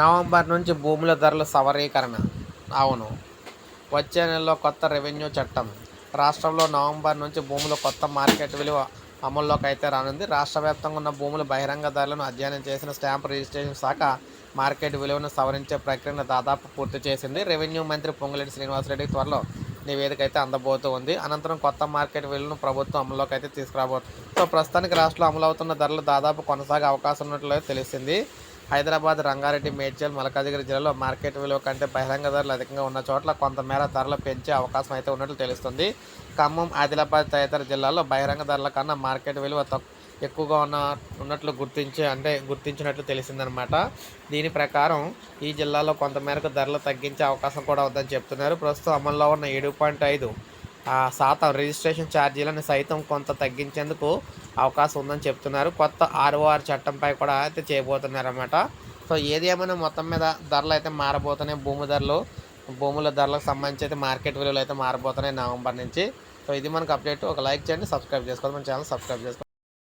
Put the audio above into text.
November నుంచి భూముల ధరల సవరీకరణ. అవును. వచ్చే నెలలో కొత్త రెవెన్యూ చట్టం. రాష్ట్రంలో నవంబర్ నుంచి భూముల కొత్త మార్కెట్ విలువ అమల్లోకి అయితే రానుంది. రాష్ట్ర వ్యాప్తంగా ఉన్న భూముల బహిరంగ ధరలను అధ్యయనం చేసిన స్టాంప్ రిజిస్ట్రేషన్ శాఖ మార్కెట్ విలువను సవరించే ప్రక్రియను దాదాపు పూర్తి చేసింది. రెవెన్యూ మంత్రి పొంగులేటి శ్రీనివాసరెడ్డి త్వరలో నివేదిక అయితే అందబోతూ ఉంది. అనంతరం కొత్త మార్కెట్ విలువను ప్రభుత్వం అమల్లోకి అయితే తీసుకురాబోతుంది. సో ప్రస్తుతానికి రాష్ట్రంలో అమలవుతున్న ధరలు దాదాపు కొనసాగే అవకాశం ఉన్నట్లు తెలిసింది. హైదరాబాద్ రంగారెడ్డి మేడ్చల్ మల్కాజిగిరి జిల్లాలో మార్కెట్ విలువ కంటే బహిరంగ ధరలు అధికంగా ఉన్న చోట్ల కొంతమేర ధరలు పెంచే అవకాశం అయితే ఉన్నట్లు తెలుస్తుంది. ఖమ్మం ఆదిలాబాద్ తదితర జిల్లాల్లో బహిరంగ ధరల కన్నా మార్కెట్ విలువ తక్కువ ఎక్కువగా ఉన్న ఉన్నట్లు గుర్తించి అంటే గుర్తించినట్లు తెలిసిందనమాట. దీని ప్రకారం ఈ జిల్లాలో కొంతమేరకు ధరలు తగ్గించే అవకాశం కూడా ఉందని చెప్తున్నారు. ప్రస్తుతం అమల్లో ఉన్న ఏడు పాయింట్ ఐదు శాతం రిజిస్ట్రేషన్ ఛార్జీలను సైతం కొంత తగ్గించేందుకు అవకాశం ఉందని చెప్తున్నారు. కొత్త ఆర్ఓఆర్ చట్టంపై కూడా అయితే చేయబోతున్నారన్నమాట. సో ఏది ఏమైనా మొత్తం మీద ధరలు అయితే మారబోతున్నాయి. భూమి ధరలు భూముల ధరలకు సంబంధించి అయితే మార్కెట్ విలువలు అయితే మారబోతున్నాయి నవంబర్ నుంచి. సో ఇది మనకు అప్డేట్. ఒక లైక్ చేయండి సబ్స్క్రైబ్ చేసుకోవాలి మన ఛానల్ సబ్స్క్రైబ్ చేసుకోండి.